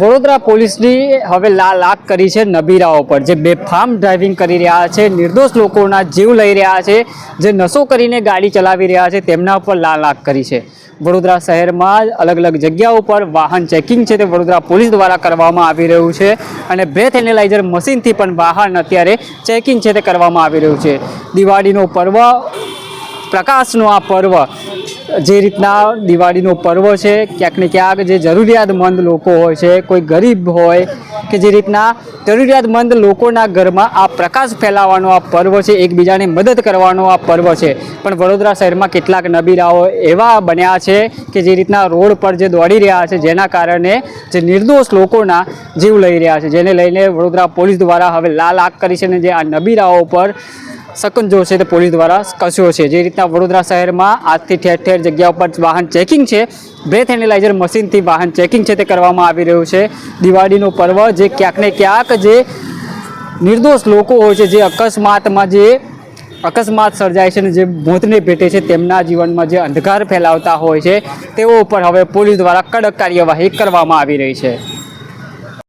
વડોદરા પોલીસની હવે લાલ આંખ કરી છે નબીરાઓ પર, જે બેફામ ડ્રાઇવિંગ કરી રહ્યા છે, નિર્દોષ લોકોના જીવ લઈ રહ્યા છે, જે નશો કરીને ગાડી ચલાવી રહ્યા છે, તેમના ઉપર લાલ આંખ કરી છે. વડોદરા શહેરમાં અલગ અલગ જગ્યાઓ પર વાહન ચેકિંગ છે તે વડોદરા પોલીસ દ્વારા કરવામાં આવી રહ્યું છે અને બ્રેથ એનેલાઇઝર મશીનથી પણ વાહન અત્યારે ચેકિંગ છે તે કરવામાં આવી રહ્યું છે. દિવાળીનો પર્વ, પ્રકાશનો આ પર્વ જે રીતના દિવાળીનો પર્વ છે, ક્યાંક ને ક્યાંક જે જરૂરિયાતમંદ લોકો હોય છે, કોઈ ગરીબ હોય કે જે રીતના જરૂરિયાતમંદ લોકોના ઘરમાં આ પ્રકાશ ફેલાવવાનો આ પર્વ છે, એકબીજાને મદદ કરવાનો આ પર્વ છે. પણ વડોદરા શહેરમાં કેટલાક નબીરાઓ એવા બન્યા છે કે જે રીતના રોડ પર જે દોડી રહ્યા છે, જેના કારણે જે નિર્દોષ લોકોના જીવ લઈ રહ્યા છે. જેને લઈને વડોદરા પોલીસ દ્વારા હવે લાલ આગ કરી છે અને જે આ નબીરાઓ પર સકંજો છે તે પોલીસ દ્વારા કસ્યો છે જે રીતના વડોદરા શહેરમાં આજથી ઠેર ઠેર જગ્યા ઉપર વાહન ચેકિંગ છે. બ્રેથ એનેલાઇઝર મશીનથી વાહન ચેકિંગ છે તે કરવામાં આવી રહ્યું છે. દિવાળીનો પર્વ જે ક્યાંક ને ક્યાંક જે નિર્દોષ લોકો હોય છે, જે અકસ્માતમાં જે અકસ્માત સર્જાય છે અને જે મોતને ભેટે છે તેમના જીવનમાં જે અંધકાર ફેલાવતા હોય છે, તેઓ ઉપર હવે પોલીસ દ્વારા કડક કાર્યવાહી કરવામાં આવી રહી છે.